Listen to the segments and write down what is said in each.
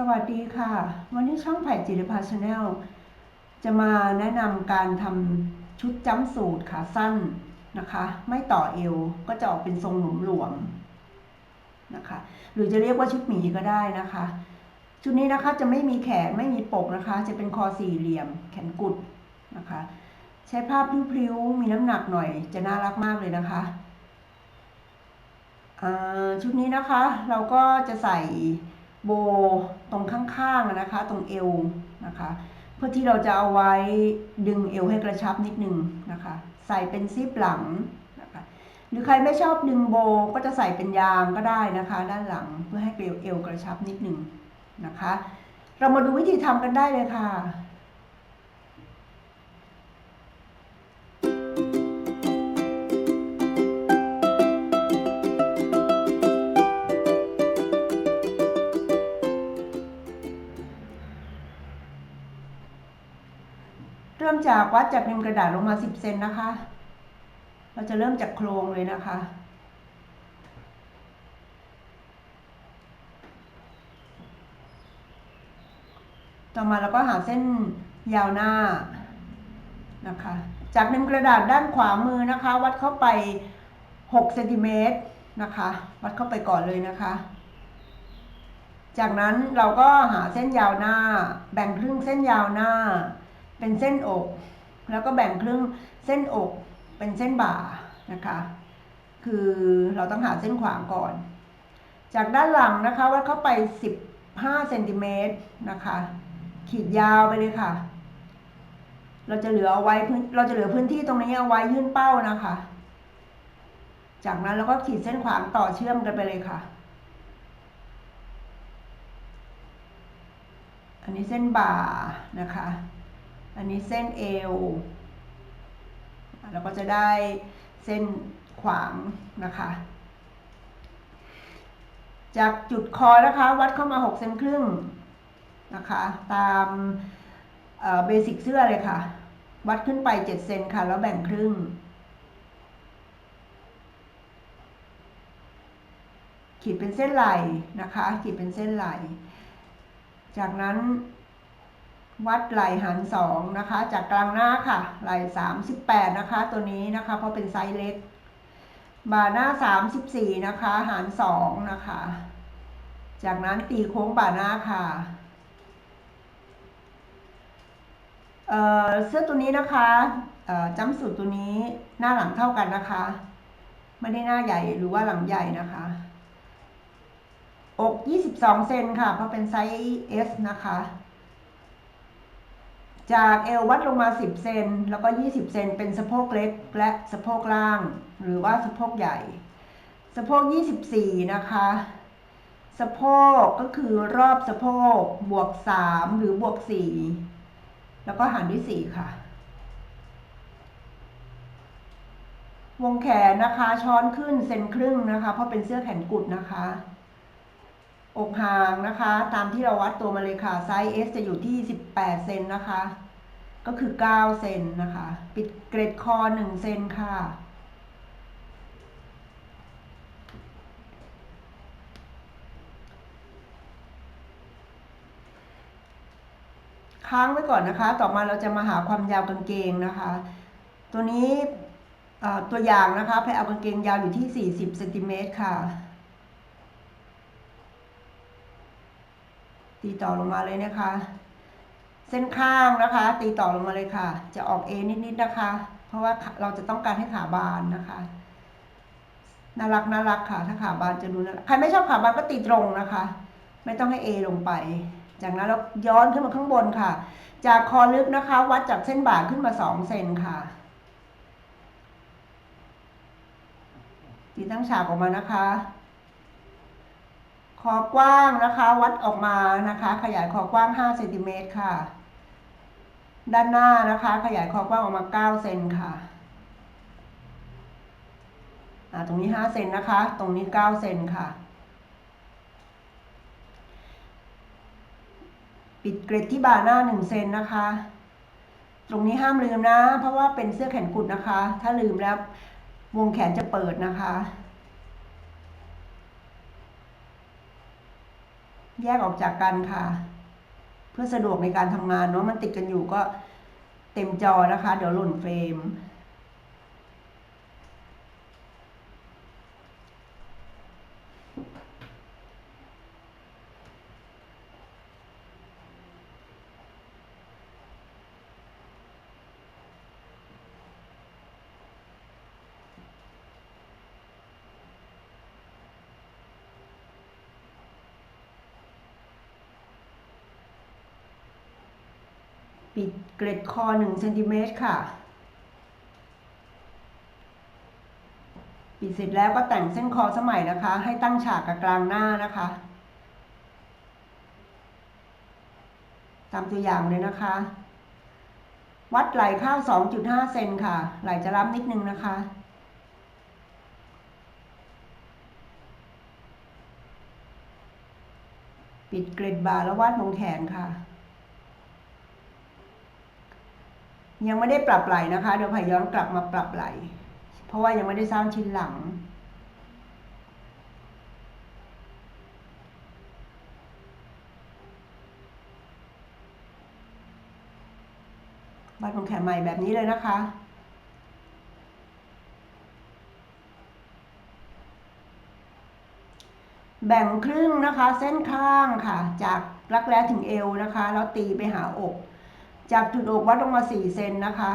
สวัสดีค่ะ วันนี้ช่องไผ่จิรภาชาแนลจะมาแนะนำการทำชุดจ้ำสูทขาสั้นนะคะ ไม่ต่อเอวก็จะออกเป็นทรงหลุมหลวมนะคะ หรือจะเรียกว่าชุดหมีก็ได้นะคะ ชุดนี้นะคะจะไม่มีแขนไม่มีปกนะคะ จะเป็นคอสี่เหลี่ยม แขนกุดนะคะ ใช้ผ้าพริ้วๆมีน้ำหนักหน่อย จะน่ารักมากเลยนะคะชุดนี้นะคะเราก็จะใส่ โบตรงข้างๆนะคะ ตรงเอวนะคะ เพื่อที่เราจะเอาไว้ดึงเอวให้กระชับนิดนึงนะคะ ใส่เป็นซิปหลังนะคะ หรือใครไม่ชอบดึงโบก็จะใส่เป็นยางก็ได้นะคะ ด้านหลังเพื่อให้เอวเอวกระชับนิดนึงนะคะ เรามาดูวิธีทำกันได้เลยค่ะ ริ่มจากวัดจากริมกระดาษลงมา10เซนนะคะ เราจะเริ่มจากโครงเลยนะคะ ต่อมาเราก็หาเส้นยาวหน้านะคะ จากริมกระดาษด้านขวามือนะคะ วัดเข้าไป6เซนติเมตรนะคะ วัดเข้าไปก่อนเลยนะคะ จากนั้นเราก็หาเส้นยาวหน้า แบ่งครึ่งเส้นยาวหน้า เป็นเส้นอก แล้วก็แบ่งครึ่งเส้นอกเป็นเส้นบ่านะคะ คือเราต้องหาเส้นขวางก่อน จากด้านหลังนะคะวัดเข้าไป 15เซนติเมตรนะคะ ขีดยาวไปเลยค่ะ เราจะเหลือเอาไว้พื้นเราจะเหลือพื้นที่ตรงนี้เอาไว้ยื่นเป้านะคะ จากนั้นเราก็ขีดเส้นขวางต่อเชื่อมกันไปเลยค่ะอันนี้เส้นบ่านะคะ อันนี้เส้นเอวเราก็จะได้เส้นขวางนะคะ จากจุดคอนะคะวัดเข้ามา6เซนครึ่งนะคะตามเบสิกเสื้อเลยค่ะ วัดขึ้นไป7เซนค่ะ แล้วแบ่งครึ่งขีดเป็นเส้นไหลนะคะ ขีดเป็นเส้นไหล จากนั้น วัดไหลหันสองนะคะ จากกลางหน้าค่ะ ไหลสามสิบแปดนะคะ ตัวนี้นะคะ เพราะเป็นไซส์เล็ก บ่าหน้าสามสิบสี่นะคะ หารสองนะคะ จากนั้นตีโค้งบ่าหน้าค่ะเเสื้อตัวนี้นะคะจำสูตรตัวนี้หน้าหลังเท่ากันนะคะ ไม่ได้หน้าใหญ่หรือว่าหลังใหญ่นะคะอก 22 เซนค่ะ เพราะเป็นไซส์ S นะคะ จากเอววัดลงมา 10 เซนแล้วก็ 20 เซนเป็นสะโพกเล็กและสะโพกล่าง หรือว่าสะโพกใหญ่ สะโพก 24 นะคะ สะโพกก็คือรอบสะโพกบวก 3 หรือบวก 4 แล้วก็หารด้วย 4 ค่ะ วงแขนนะคะช้อนขึ้นเซนครึ่งนะคะ เพราะเป็นเสื้อแขนกุดนะคะ อกห่างนะคะ ตามที่เราวัดตัวมาเลยค่ะไซส์ S จะอยู่ที่ 18 เซนนะคะ ก็คือ 9 เซนนะคะ ปิดเกรดคอ 1 เซนค่ะ ค้างไว้ก่อนนะคะ ต่อมาเราจะมาหาความยาวกางเกงนะคะ ตัวนี้ตัวอย่างนะคะแพรเอากางเกงยาวอยู่ที่ 40เซนติเมตรค่ะ ตีต่อลงมาเลยนะคะ เส้นข้างนะคะ ตีต่อลงมาเลยค่ะ จะออกเอนิดๆนะคะ เพราะว่าเราจะต้องการให้ขาบานนะคะน่ารักน่ารักค่ะ ถ้าขาบานจะดูนะใครไม่ชอบขาบานก็ตีตรงนะคะ ไม่ต้องให้เอลงไป จากนั้นเราย้อนขึ้นมาข้างบนค่ะ จากคอลึกนะคะ วัดจากเส้นบ่าขึ้นมาสองเซนค่ะตีตั้งฉากออกมานะคะ อกว้างนะคะ วัดออกมานะคะ ขยายคอกว้าง5เซนติเมตรค่ะ ด้านหน้านะคะ ขยายคอกว้างออกมา9เซนค่ะตรงนี้5เซนนะคะ ตรงนี้9เซนค่ะ ปิดเกรดที่บ่าหน้า1เซนนะคะ ตรงนี้ห้ามลืมนะ เพราะว่าเป็นเสื้อแขนกุดนะคะ ถ้าลืมแล้ววงแขนจะเปิดนะคะ แยกออกจากกันค่ะ เพื่อสะดวกในการทำงานเนาะมันติดกันอยู่ก็เต็มจอนะคะ เดี๋ยวหล่นเฟรม ปิดเกล็ดคอ1เซนติเมตรค่ะ ปิดเสร็จแล้วก็แต่งเส้นคอสมัยนะคะ ให้ตั้งฉากกับกลางหน้านะคะ ตามตัวอย่างเลยนะคะ วัดไหล่ข้าว 2.5 เซนค่ะ ไหล่จะรับนิดนึงนะคะปิดเกล็ดบ่าแล้ววัดมงแขนค่ะ ยังไม่ได้ปรับไหล่นะคะ เดี๋ยวผ่ย้อนกลับมาปรับไหล่เพราะว่ายังไม่ได้สร้างชิ้นหลังวัดมงแขนใหม่แบบนี้เลยนะคะแบ่งครึ่งนะคะเส้นข้างค่ะ จากรักแร้ถึงเอวนะคะ แล้วตีไปหาอก จากจุดอกวัดลงมาสี่เซนนะคะ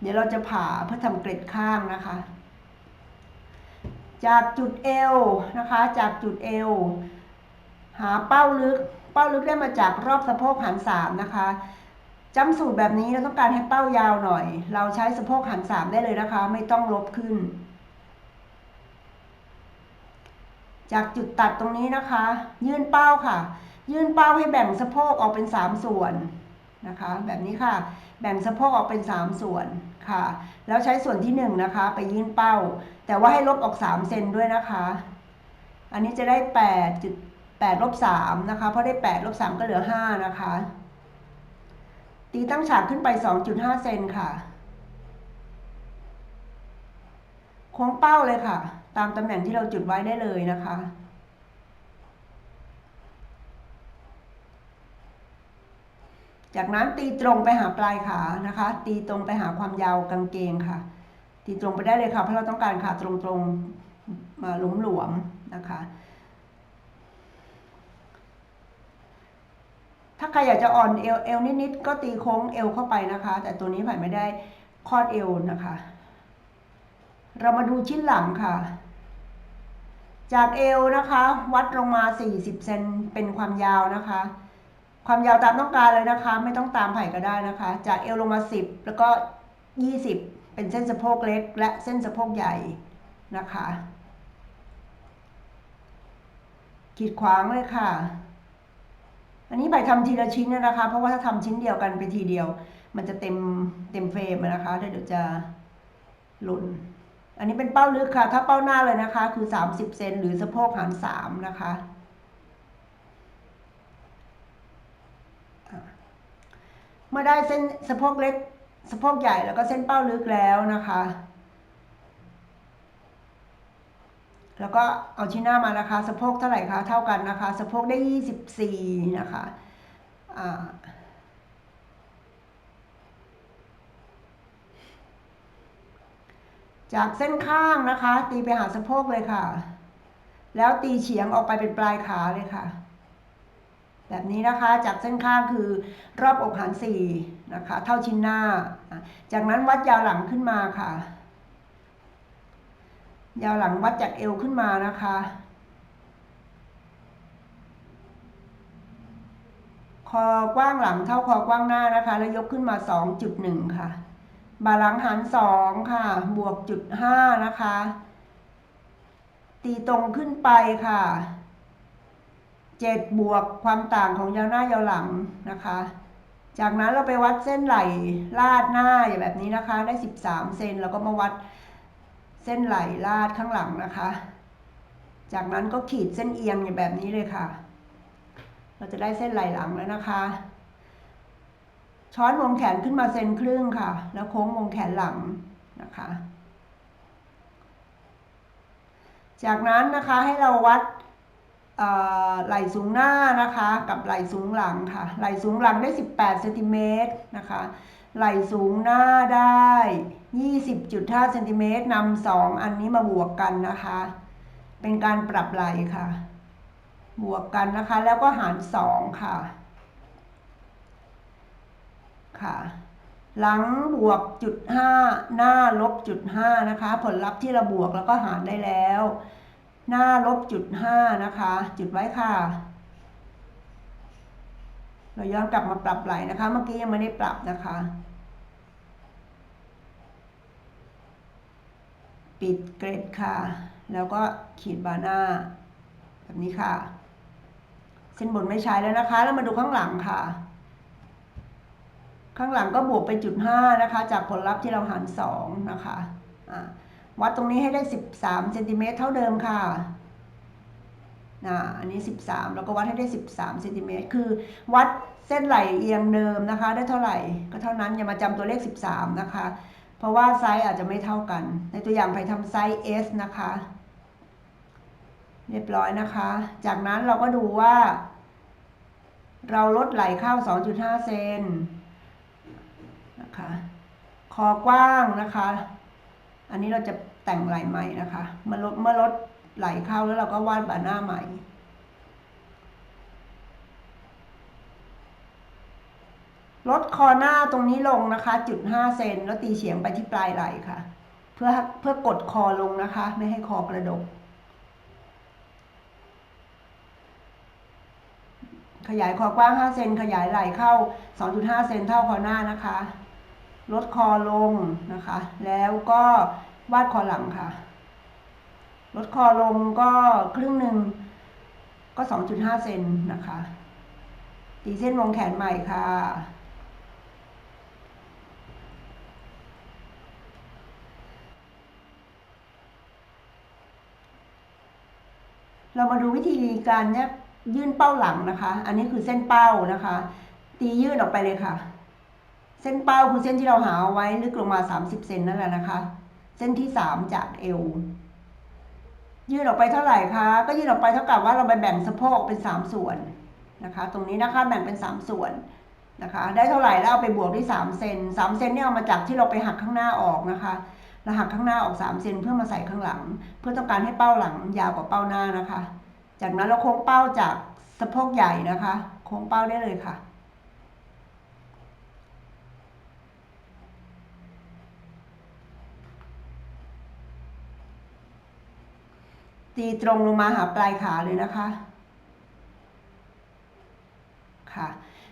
เดี๋ยวเราจะผ่าเพื่อทำเกล็ดข้างนะคะ จากจุดเอวนะคะ จากจุดเอวหาเป้าลึก เป้าลึกได้มาจากรอบสะโพกหันสามนะคะจำสูตรแบบนี้เราต้องการให้เป้ายาวหน่อย เราใช้สะโพกหันสามได้เลยนะคะ ไม่ต้องลบขึ้น จากจุดตัดตรงนี้นะคะ ยื่นเป้าค่ะ ยื่นเป้าให้แบ่งสะโพกออกเป็นสามส่วน นะคะ แบบนี้ค่ะ แบ่งสะโพกออกเป็นสามส่วนค่ะ แล้วใช้ส่วนที่หนึ่งนะคะ ไปยื่นเป้า แต่ว่าให้ลบออกสามเซนด้วยนะคะ อันนี้จะได้แปดจุดแปดลบสามนะคะ เพราะได้แปดลบสามก็เหลือห้านะคะ ตีตั้งฉากขึ้นไปสองจุดห้าเซนค่ะ โค้งเป้าเลยค่ะ ตามตำแหน่งที่เราจุดไว้ได้เลยนะคะ จากนั้นตีตรงไปหาปลายขานะคะ ตีตรงไปหาความยาวกางเกงค่ะ ตีตรงไปได้เลยค่ะ เพราะเราต้องการขาตรงๆมาหลุมหลวมๆนะคะ ถ้าใครอยากจะอ่อนเอวเอวนิดๆก็ตีโค้งเอวเข้าไปนะคะ แต่ตัวนี้ผ่านไม่ได้คลอดเอวนะคะ เรามาดูชิ้นหลังค่ะ จากเอวนะคะ วัดลงมา 40เซนเป็นความยาวนะคะ ความยาวตามต้องการเลยนะคะ ไม่ต้องตามไผ่ก็ได้นะคะ จากเอวลงมา 10 แล้วก็ 20 เป็นเส้นสะโพกเล็ก และเส้นสะโพกใหญ่นะคะ ขีดขวางเลยค่ะ อันนี้ใบทำทีละชิ้นนะคะ เพราะว่าถ้าทำชิ้นเดียวกันไปทีเดียว มันจะเต็มเต็มเฟรมนะคะเดี๋ยวจะหล่นอันนี้เป็นเป้าลึกค่ะ ถ้าเป้าหน้าเลยนะคะ คือ 30 เซนหรือสะโพกหารสามนะคะ เมื่อได้เส้นสะโพกเล็กสะโพกใหญ่แล้วก็เส้นเป้าลึกแล้วนะคะ แล้วก็เอาชิ้นหน้ามานะคะ สะโพกเท่าไหร่คะเท่ากันนะคะ สะโพกได้ยี่สิบสี่นะคะอ่าจากเส้นข้างนะคะ ตีไปหาสะโพกเลยค่ะ แล้วตีเฉียงออกไปเป็นปลายขาเลยค่ะ แบบนี้นะคะจากเส้นข้างคือรอบอกหารสี่นะคะเท่าชิ้นหน้า จากนั้นวัดยาวหลังขึ้นมาค่ะ ยาวหลังวัดจากเอวขึ้นมานะคะ คอกว้างหลังเท่าคอกว้างหน้านะคะ แล้วยกขึ้นมา 2.1 ค่ะ บาหลังหาร2ค่ะ บวกจุด5นะคะ ตีตรงขึ้นไปค่ะ 7 บวกความต่างของยาวหน้ายาวหลังนะคะ จากนั้นเราไปวัดเส้นไหล่ลาดหน้าอย่างแบบนี้นะคะ ได้ 13 เซนแล้วก็มาวัดเส้นไหล่ลาดข้างหลังนะคะ จากนั้นก็ขีดเส้นเอียงอย่างแบบนี้เลยค่ะ เราจะได้เส้นไหล่หลังแล้วนะคะ ช้อนวงแขนขึ้นมาเซนครึ่งค่ะ แล้วโค้งวงแขนหลังนะคะ จากนั้นนะคะให้เราวัด ไหล่สูงหน้านะคะ กับไหล่สูงหลังค่ะ ไหล่สูงหลังได้ 18เซนติเมตรนะคะ ไหล่สูงหน้าได้ 20.5เซนติเมตรนำสองอันนี้มาบวกกันนะคะ เป็นการปรับไหล่ค่ะ บวกกันนะคะ แล้วก็หารสองค่ะค่ะหลังบวกจุดห้าหน้าลบจุดห้านะคะ ผลลัพธ์ที่เราบวกแล้วก็หารได้แล้ว หน้าลบจุดห้านะคะ จุดไว้ค่ะ เราย้อนกลับมาปรับไหลนะคะ เมื่อกี้ยังไม่ได้ปรับนะคะ ปิดเกรดค่ะ แล้วก็ขีดบาหน้า แบบนี้ค่ะ เส้นบนไม่ใช้แล้วนะคะ แล้วมาดูข้างหลังค่ะ ข้างหลังก็บวกไปจุดห้านะคะ จากผลลัพธ์ที่เราหารสองนะคะ อะ วัดตรงนี้ให้ได้สิบสามเซนติเมตรเท่าเดิมค่ะนะอันนี้สิบสามแล้วก็วัดให้ได้สิบสามเซนติเมตรคือวัดเส้นไหลเอียงเดิมนะคะ ได้เท่าไหร่ ก็เท่านั้นอย่ามาจำตัวเลขสิบสามนะคะ เพราะว่าไซส์อาจจะไม่เท่ากัน ในตัวอย่างไปทำไซส์ S นะคะ เรียบร้อยนะคะ จากนั้นเราก็ดูว่า เราลดไหลเข้า 2.5 เซนนะคะ คอกว้างนะคะ อันนี้เราจะแต่งไหลใหม่นะคะ เมื่อลดเมื่อลดไหลเข้าแล้วเราก็วาดบาหน้าใหม่ ลดคอหน้าตรงนี้ลงนะคะจุดห้าเซนแล้วตีเฉียงไปที่ปลายไหล่ค่ะ เพื่อเพื่อกดคอลงนะคะ ไม่ให้คอกระดก ขยายคอกว้าง 5 เซนขยายไหล่เข้า 2.5 เซนเท่าคอหน้านะคะ ลดคอลงนะคะ แล้วก็วาดคอหลังค่ะ ลดคอลงก็ครึ่งหนึ่งก็ 2.5 เซนนะคะ ตีเส้นวงแขนใหม่ค่ะ เรามาดูวิธีการเนี่ยยื่นเป้าหลังนะคะ อันนี้คือเส้นเป้านะคะ ตียื่นออกไปเลยค่ะ เส้นเป้าคือเส้นที่เราหาเอาไว้ลึกลงมา 30 เซนนั่นแหละนะคะ เส้นที่ 3 จากเอวยื่นออกไปเท่าไหร่คะ ก็ยื่นออกไปเท่ากับว่าเราไปแบ่งสะโพกเป็น 3 ส่วนนะคะ ตรงนี้นะคะแบ่งเป็น 3 ส่วนนะคะ ได้เท่าไหร่แล้วเอาไปบวกด้วย3เซน3เซนเนี่ยเอามาจากที่เราไปหักข้างหน้าออกนะคะเราหักข้างหน้าออก3เซนเพื่อมาใส่ข้างหลัง เพื่อต้องการให้เป้าหลังยาวกว่าเป้าหน้านะคะ จากนั้นเราโค้งเป้าจากสะโพกใหญ่นะคะ โค้งเป้าได้เลยค่ะ ตีตรงลงมาหาปลายขาเลยนะคะ ค่ะ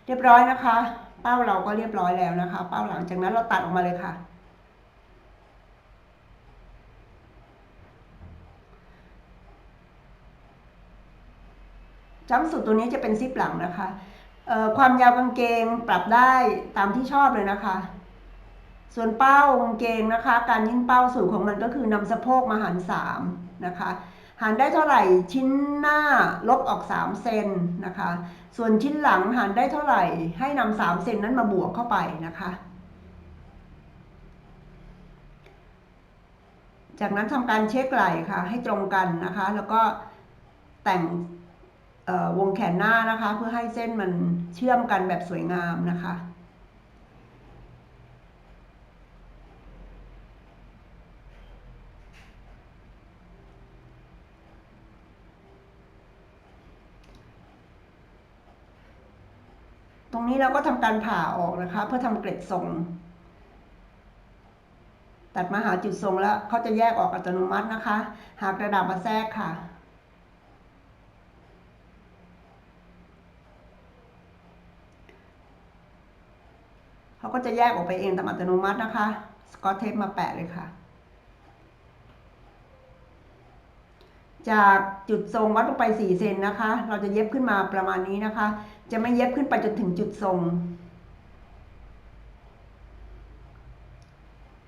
เรียบร้อยนะคะ เป้าเราก็เรียบร้อยแล้วนะคะ เป้าหลังจากนั้นเราตัดออกมาเลยค่ะจ้ำสุดตัวนี้จะเป็นซิปหลังนะคะ ความยาวกางเกงปรับได้ตามที่ชอบเลยนะคะ ส่วนเป้ากางเกงนะคะ การยิ่งเป้าสูงของมันก็คือนำสะโพกมาหารสามนะคะ หารได้เท่าไหร่ชิ้นหน้าลบออก 3 เซนนะคะ ส่วนชิ้นหลังหารได้เท่าไหร่ให้นำสามเซนนั้นมาบวกเข้าไปนะคะ จากนั้นทำการเช็คไหล่ค่ะ ให้ตรงกันนะคะ แล้วก็แต่งวงแขนหน้านะคะ เพื่อให้เส้นมันเชื่อมกันแบบสวยงามนะคะ ตรงนี้เราก็ทำการผ่าออกนะคะ เพื่อทำเกล็ดทรง ตัดมาหาจุดทรงแล้วเขาจะแยกออกอัตโนมัตินะคะ หากระดาษมาแทรกค่ะเขาก็จะแยกออกไปเองตามอัตโนมัตินะคะ สกอตเทปมาแปะเลยค่ะ จากจุดทรงวัดลงไป 4 เซนนะคะ เราจะเย็บขึ้นมาประมาณนี้นะคะ จะไม่เย็บขึ้นไปจนถึงจุดทรง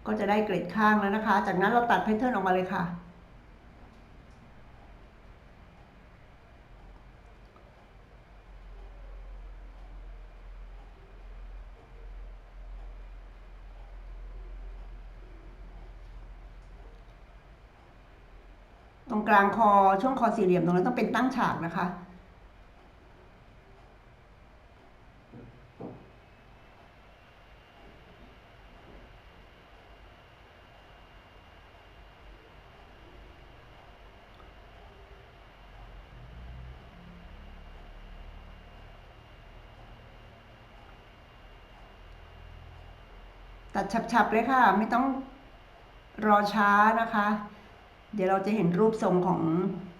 ก็จะได้เกรดข้างแล้วนะคะ จากนั้นเราตัดแพทเทิร์นออกมาเลยค่ะ ตรงกลางคอช่วงคอสี่เหลี่ยมตรงนั้นต้องเป็นตั้งฉากนะคะ ตัดฉับๆเลยค่ะ ไม่ต้องรอช้านะคะ เดี๋ยวเราจะเห็นรูปทรงของ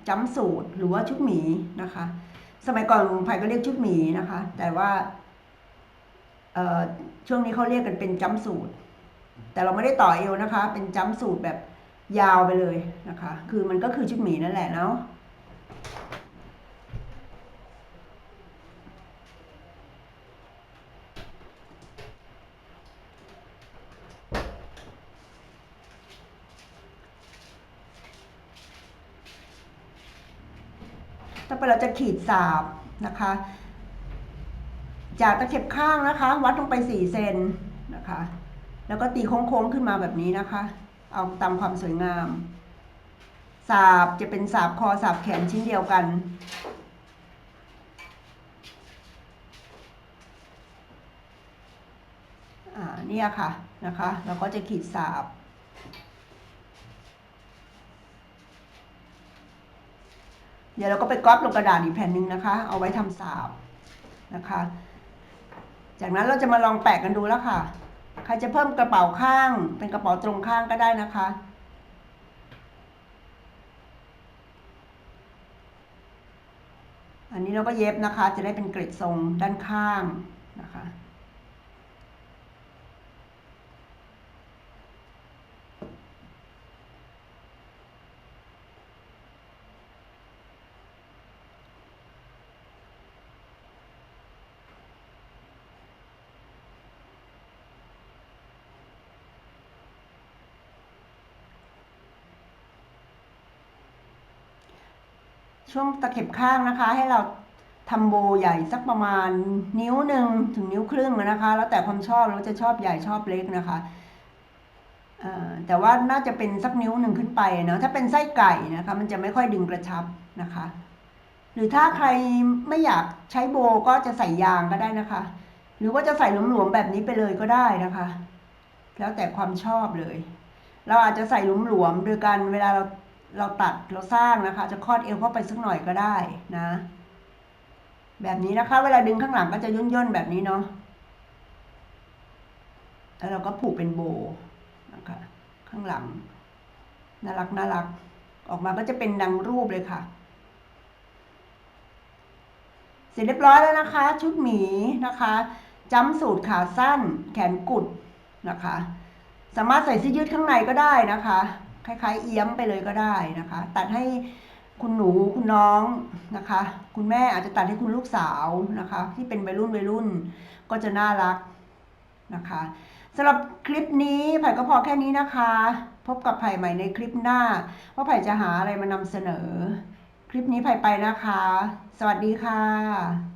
จัมป์สูตรหรือว่าชุดหมีนะคะ สมัยก่อนไผ่ก็เรียกชุดหมีนะคะ แต่ว่าช่วงนี้เขาเรียกกันเป็นจัมป์สูตร แต่เราไม่ได้ต่อเอวนะคะ เป็นจัมป์สูตรแบบยาวไปเลยนะคะ คือมันก็คือชุดหมีนั่นแหละเนาะ ต่อไปเราจะขีดสาบนะคะ จากตะเข็บข้างนะคะ วัดลงไปสี่เซนนะคะ แล้วก็ตีโค้งๆขึ้นมาแบบนี้นะคะ เอาตามความสวยงาม สาบจะเป็นสาบคอสาบแขนชิ้นเดียวกันอ่าเนี่ยค่ะนะคะแล้วก็จะขีดสาบ เดี๋ยวเราก็ไปก๊อปลงกระดาษอีกแผ่นหนึ่งนะคะ เอาไว้ทำสาบนะคะ จากนั้นเราจะมาลองแปะกันดูแล้วค่ะ ใครจะเพิ่มกระเป๋าข้าง เป็นกระเป๋าตรงข้างก็ได้นะคะ อันนี้เราก็เย็บนะคะ จะได้เป็นเกร็ดทรงด้านข้างนะคะ ช่วงตะเข็บข้างนะคะ ให้เราทำโบใหญ่สักประมาณนิ้วหนึ่งถึงนิ้วครึ่งนะคะ แล้วแต่ความชอบเราจะชอบใหญ่ชอบเล็กนะคะแต่ว่าน่าจะเป็นสักนิ้วหนึ่งขึ้นไปเนาะถ้าเป็นไส้ไก่นะคะ มันจะไม่ค่อยดึงกระชับนะคะ หรือถ้าใครไม่อยากใช้โบก็จะใส่ยางก็ได้นะคะ หรือว่าจะใส่หลวมๆแบบนี้ไปเลยก็ได้นะคะ แล้วแต่ความชอบเลย เราอาจจะใส่หลวมๆโดยการเวลาเรา เราตัดเราสร้างนะคะ จะคลอดเอวเข้าไปสักหน่อยก็ได้นะ แบบนี้นะคะ เวลาดึงข้างหลังก็จะย่นๆแบบนี้เนาะแล้วเราก็ผูกเป็นโบนะคะข้างหลังน่ารักน่ารัก ออกมาก็จะเป็นดังรูปเลยค่ะ เสร็จเรียบร้อยแล้วนะคะ ชุดหมีนะคะจำสูตรขาสั้น แขนกุดนะคะ สามารถใส่เสื้อยืดข้างในก็ได้นะคะ คล้ายๆ เอี้ยมไปเลยก็ได้นะคะ ตัดให้คุณหนูคุณน้องนะคะ คุณแม่อาจจะตัดให้คุณลูกสาวนะคะ ที่เป็นวัยรุ่นวัยรุ่นก็จะน่ารักนะคะสำหรับคลิปนี้ไผ่ก็พอแค่นี้นะคะ พบกับไผ่ใหม่ในคลิปหน้า ว่าไผ่จะหาอะไรมานำเสนอ คลิปนี้ไผ่ไปนะคะ สวัสดีค่ะ